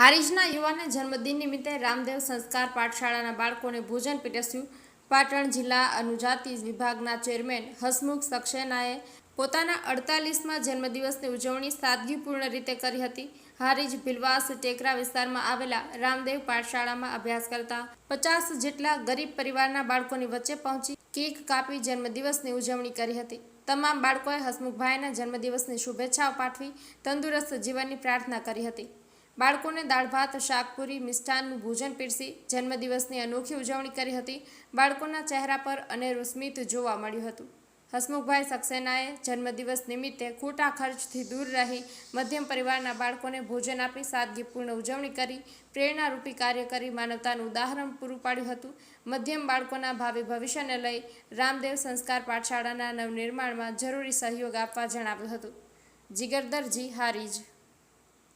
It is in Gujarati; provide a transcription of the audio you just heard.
હારીજના યુવાને જન્મદિન નિમિત્તે રામદેવ સંસ્કાર પાઠશાળાના બાળકોને ભોજન પીરસ્યું. પાટણ જિલ્લા અનુજાતિ વિભાગના ચેરમેન હસમુખ સક્સેનાએ પોતાના અડતાલીસમાં જન્મદિવસની ઉજવણી સાદગીપૂર્ણ રીતે કરી હતી. હારીજ ભીલવાસ ટેકરા વિસ્તારમાં આવેલા રામદેવ પાઠશાળામાં અભ્યાસ કરતા પચાસ જેટલા ગરીબ પરિવારના બાળકોની વચ્ચે પહોંચી કેક કાપી જન્મદિવસની ઉજવણી કરી હતી. તમામ બાળકોએ હસમુખભાઈના જન્મદિવસની શુભેચ્છાઓ પાઠવી, તંદુરસ્ત જીવનની પ્રાર્થના કરી હતી. બાળકોને દાળ, ભાત શાકપુરી મિષ્ટાનનું ભોજન પીરસી જન્મદિવસની અનોખી ઉજવણી કરી હતી. બાળકોના ચહેરા પર અનેરું સ્મિત જોવા મળ્યું હતું. હસમુખભાઈ સક્સેનાએ જન્મદિવસ નિમિત્તે ખોટા ખર્ચથી દૂર રહી મધ્યમ પરિવારના બાળકોને ભોજન આપી સાદગીપૂર્ણ ઉજવણી કરી, પ્રેરણારૂપી કાર્ય કરી માનવતાનું ઉદાહરણ પૂરું પાડ્યું હતું. મધ્યમ બાળકોના ભાવિ ભવિષ્યને લઈ રામદેવ સંસ્કાર પાઠશાળાના નવનિર્માણમાં જરૂરી સહયોગ આપવા જણાવ્યું હતું. જીગરદરજી હારીજ